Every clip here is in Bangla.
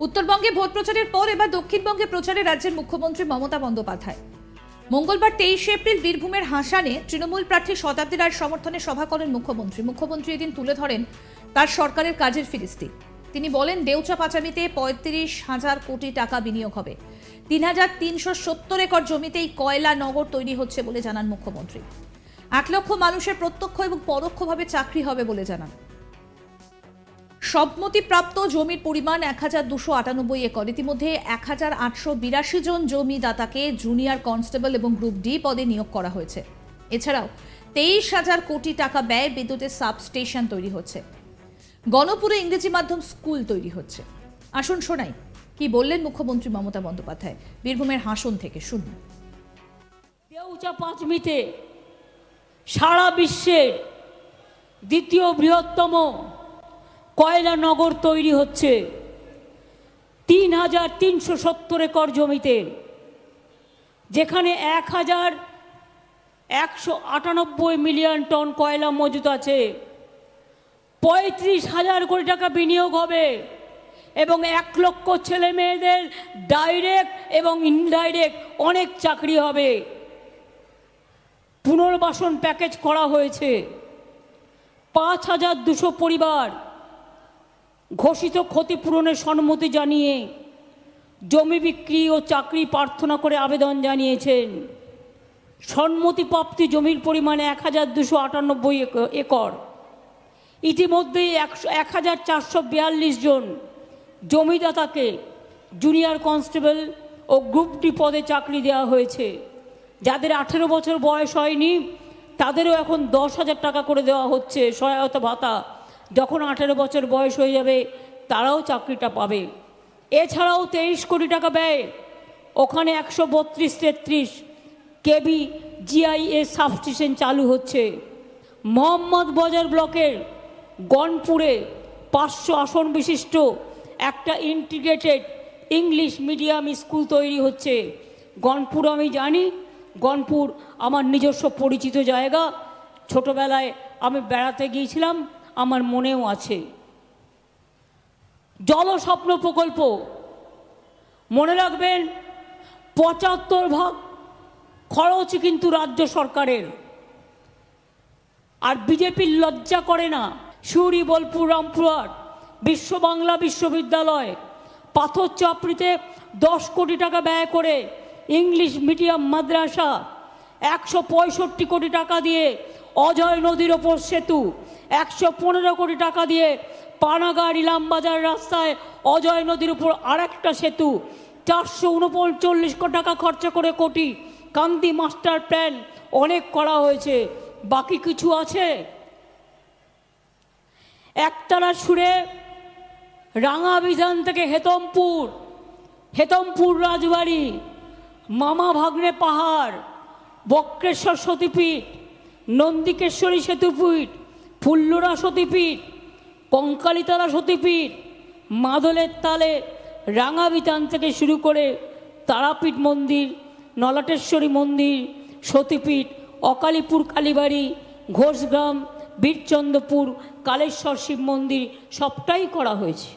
উত্তরবঙ্গে ভোট প্রচারের পর এবার দক্ষিণবঙ্গে প্রচারে রাজ্যের মুখ্যমন্ত্রী মমতা বন্দ্যোপাধ্যায়। মঙ্গলবার তেইশে এপ্রিল বীরভূমের হাসানে তৃণমূল প্রার্থী শতাব্দী রায়ের সমর্থনে সভা করেন মুখ্যমন্ত্রী। মুখ্যমন্ত্রী এদিন তুলে ধরেন তার সরকারের কাজের ফিরিস্তি। তিনি বলেন, দেউচা পাচামিতে পঁয়ত্রিশ হাজার কোটি টাকা বিনিয়োগ হবে। তিন হাজার তিনশো সত্তর একর জমিতে এই কয়লা নগর তৈরি হচ্ছে বলে জানান মুখ্যমন্ত্রী। এক লক্ষ মানুষের প্রত্যক্ষ এবং পরোক্ষভাবে চাকরি হবে বলে জানান। সম্মতিপ্রাপ্ত জমির পরিমাণ এক হাজার দুশো আটানব্বই একর। ইতিমধ্যে এক হাজার আটশো বিরাশি জন জমিদাতাকে জুনিয়র কনস্টেবল এবং গ্রুপ ডি পদে নিয়োগ করা হয়েছে। এছাড়াও তেইশ হাজার কোটি টাকা ব্যয় বিদ্যুতের সাবস্টেশন তৈরি হচ্ছে। গণপুরে ইংরেজি মাধ্যম স্কুল তৈরি হচ্ছে। আসুন শোনাই, কি বললেন মুখ্যমন্ত্রী মমতা বন্দ্যোপাধ্যায়? বীরভূমের হাসন থেকে শুনুন। দেউচা পাঁচমিতে সারা বিশ্বের দ্বিতীয় বৃহত্তম কয়লা নগর তৈরি হচ্ছে? তিন হাজার তিনশো সত্তর একর জমিতে, যেখানে এক হাজার একশো আটানব্বই মিলিয়ন টন কয়লা মজুত আছে। পঁয়ত্রিশ হাজার কোটি টাকা বিনিয়োগ হবে এবং এক লক্ষ ছেলে মেয়েদের ডাইরেক্ট এবং ইনডাইরেক্ট অনেক চাকরি হবে। পুনর্বাসন প্যাকেজ করা হয়েছে। পাঁচ হাজার দুশো পরিবার ঘোষিত ক্ষতিপূরণের সম্মতি জানিয়ে জমি বিক্রি ও চাকরি প্রার্থনা করে আবেদন জানিয়েছেন। সম্মতিপ্রাপ্তি জমির পরিমাণ এক হাজার দুশো আটানব্বই এক- একর। ইতিমধ্যেই একশো, এক হাজার চারশো বিয়াল্লিশ জন জমিদাতাকে জুনিয়র কনস্টেবল ও গ্রুপ ডি পদে চাকরি দেওয়া হয়েছে। যাদের আঠেরো বছর বয়স হয়নি, তাদেরও এখন দশ হাজার টাকা করে দেওয়া হচ্ছে সহায়তা ভাতা। যখন আঠেরো বছর বয়স হয়ে যাবে, তারাও চাকরিটা পাবে। এছাড়াও তেইশ কোটি টাকা ব্যয়। ওখানে একশো বত্রিশ তেত্রিশ কেবি জিআইএস সাবস্টেশন চালু হচ্ছে। মোহাম্মদ বাজার ব্লকের গনপুরে পাঁচশো আসন বিশিষ্ট একটা ইন্টিগ্রেটেড ইংলিশ মিডিয়াম স্কুল তৈরি হচ্ছে। গনপুর আমি জানি। গনপুর আমার নিজস্ব পরিচিত জায়গা। ছোটবেলায় আমি বেড়াতে গিয়েছিলাম। আমার মনেও আছে। জলস্বপ্ন প্রকল্প। মনে রাখবেন, পঁচাত্তর ভাগ খরচ কিন্তু রাজ্য সরকারের। আর বিজেপির লজ্জা করে না সুরি বোলপুর, রামপুরহাট, বিশ্ব বাংলা বিশ্ববিদ্যালয় পাথর চাপড়িতে দশ কোটি টাকা ব্যয় করে ইংলিশ মিডিয়াম মাদ্রাসা একশো পঁয়ষট্টি কোটি টাকা দিয়ে অজয় নদীর ওপর সেতু। একশো পনেরো কোটি টাকা দিয়ে পানাগাড় ইলামবাজার রাস্তায় অজয় নদীর উপর আরেকটা সেতু। চারশো উনপঞ্চল্লিশ কোটি টাকা খরচা করে কোটি। কান্তি মাস্টার প্ল্যান অনেক করা হয়েছে। বাকি কিছু আছে? একতারা সুরে রাঙা বিধান থেকে হেতমপুর। হেতমপুর রাজবাড়ি, মামা ভাগ্নে পাহাড়, বক্রেশ্বর সতীপীঠ। নন্দিকেশ্বরী সেতুপীঠ ফুল্লরা সতীপীঠ, কঙ্কালীতলা সতীপীঠ, মাদলের তালে রাঙা বিতান থেকে শুরু করে তারাপীঠ মন্দির, নলাটেশ্বরী মন্দির, সতীপীঠ, অকালীপুর কালীবাড়ি, ঘোষগ্রাম, বীরচন্দ্রপুর, কালেশ্বর শিব মন্দির সবটাই করা হয়েছে।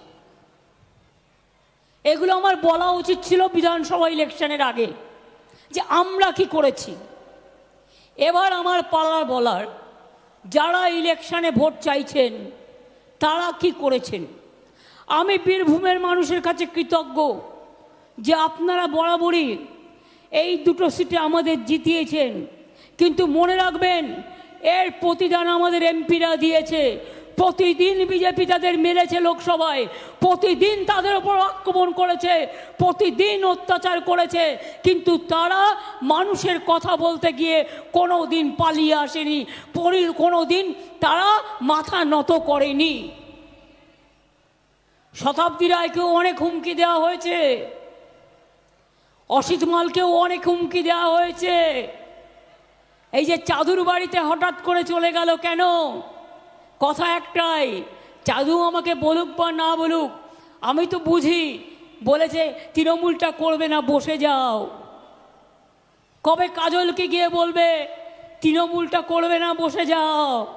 এগুলো আমার বলা উচিত ছিল বিধানসভা ইলেকশনের আগে যে আমরা কি করেছি। এবার আমার পালার বলার, যারা ইলেকশানে ভোট চাইছেন, তারা কি করেছেন? আমি বীরভূমের মানুষের কাছে কৃতজ্ঞ যে আপনারা বরাবরই এই দুটো সিটে আমাদের জিতিয়েছেন। কিন্তু মনে রাখবেন, এর প্রতিদান আমাদের এমপিরা দিয়েছে। প্রতিদিন বিজেপি তাদের মেরেছে লোকসভায়, প্রতিদিন তাদের উপর আক্রমণ করেছে, প্রতিদিন অত্যাচার করেছে, কিন্তু তারা মানুষের কথা বলতে গিয়ে কোনো দিন পালিয়ে আসেনি কোনো দিন তারা মাথা নত করেনি। শতাব্দী রায়কেও অনেক হুমকি দেওয়া হয়েছে। অসিত মালকেও অনেক হুমকি দেওয়া হয়েছে। এই যে চাদুর বাড়িতে হঠাৎ করে চলে গেল কেন? কথা একটাই চাদু আমাকে বলুক বা না বলুক, আমি তো বুঝি, বলেছে তৃণমূলটা করবে না, বসে যাও। কবে কাজলকে গিয়ে বলবে, তৃণমূলটা করবে না, বসে যাও।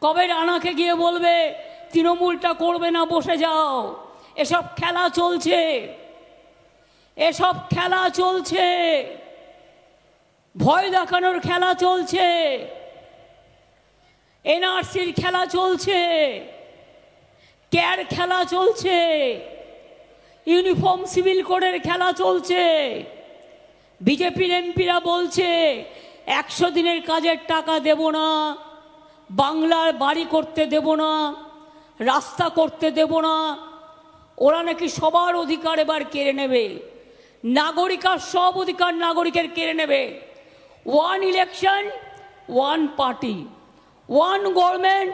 কবে রানাকে গিয়ে বলবে, তৃণমূলটা করবে না, বসে যাও। এসব খেলা চলছে। এসব খেলা চলছে। ভয় দেখানোর খেলা চলছে। এনআরসির খেলা চলছে। ক্যার খেলা চলছে। ইউনিফর্ম সিভিল কোডের খেলা চলছে। বিজেপির এমপিরা বলছে, একশো দিনের কাজের টাকা দেব না, বাংলার বাড়ি করতে দেব না, রাস্তা করতে দেব না। ওরা নাকি সবার অধিকার এবার কেড়ে নেবে। নাগরিকার সব অধিকার নাগরিকের কেড়ে নেবে। One election, one party. One government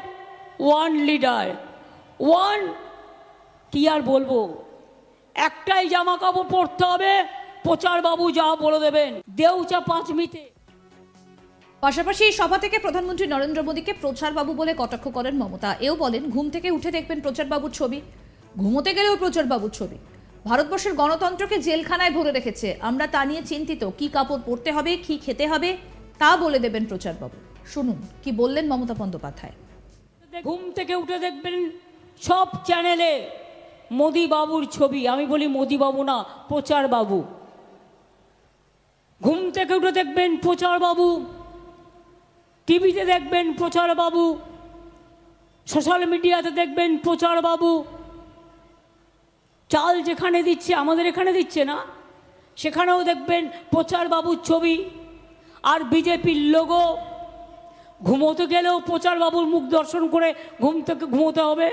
one leader one কি আর বলব? একটাই জামা কাপড় পরতে হবে, প্রচারবাবু যা বলে দেবেন। দেউচা পাঁচমিতে পাশাপাশি এই সভা থেকে প্রধানমন্ত্রী নরেন্দ্র মোদীকে প্রচারবাবু বলে কটাক্ষ করেন মমতা। এও বলেন, ঘুম থেকে উঠে দেখবেন প্রচারবাবুর ছবি। ঘুমোতে গেলেও প্রচারবাবুর ছবি। ভারতবর্ষের গণতন্ত্রকে জেলখানায় ভরে রেখেছে। আমরা তা নিয়ে চিন্তিত। কি কাপড় পরতে হবে, কি খেতে হবে, তা বলে দেবেন প্রচারবাবু। শুনুন, কি বললেন মমতা বন্দ্যোপাধ্যায়? ঘুম থেকে উঠে দেখবেন সব চ্যানেলে মোদি বাবুর ছবি। আমি বলি মোদি বাবু না প্রচার বাবু ঘুম থেকে উঠে দেখবেন প্রচার বাবু টিভিতে দেখবেন প্রচার বাবু সোশ্যাল মিডিয়াতে দেখবেন প্রচার বাবু চাল যেখানে দিচ্ছে, আমাদের এখানে দিচ্ছে না, সেখানেও দেখবেন প্রচার বাবুর ছবি। আর বিজেপির লোগো ঘুমোতে গেলেও প্রচার বাবুর মুখ দর্শন করে ঘুম থেকে ঘুমোতে হবে।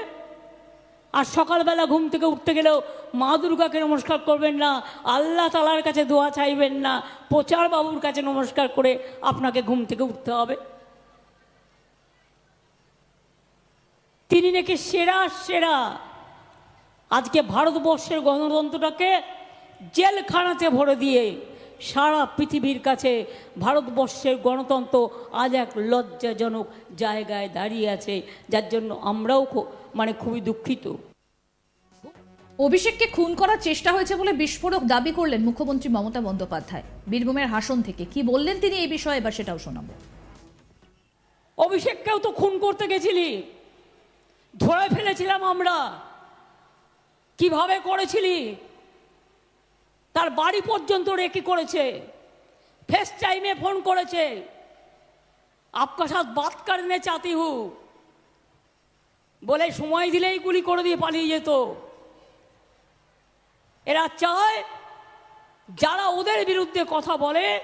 আর সকালবেলা ঘুম থেকে উঠতে গেলেও মা দুর্গাকে নমস্কার করবেন না, আল্লাহ তালার কাছে দোয়া চাইবেন না প্রচার বাবুর কাছে নমস্কার করে আপনাকে ঘুম থেকে উঠতে হবে। তিনি নাকি সেরা সেরা। আজকে ভারতবর্ষের গণতন্ত্রটাকে জেলখানাতে ভরে দিয়ে সারা পৃথিবীর কাছে ভারতবর্ষের গণতন্ত্র আজ এক লজ্জাজনক জায়গায় দাঁড়িয়ে আছে যার জন্য আমরাও মানে খুবই দুঃখিত। অভিষেককে খুন করার চেষ্টা হয়েছে বলে বিস্ফোরক দাবি করলেন মুখ্যমন্ত্রী মমতা বন্দ্যোপাধ্যায়। বীরভূমের হাসন থেকে কি বললেন তিনি এই বিষয়ে? এবার সেটাও শোনাবো। অভিষেককেও তো খুন করতে গেছিলি। ধরে ফেলেছিলাম আমরা। কীভাবে করেছিলি? তার বাড়ি পর্যন্ত রেকি করেছে? ফেস টাইমে ফোন করেছে। আপকা সাথ বাত করনে চাতি হু। বলে, সময় দিলেই গুলি করে দিয়ে পালিয়ে যেত। এরা চায়, যারা ওদের বিরুদ্ধে কথা বলে,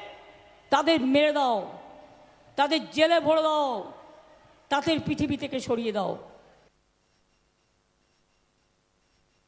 তাদের মেরে দাও। তাদের জেলে ভরে দাও। তাদের পৃথিবী থেকে সরিয়ে দাও।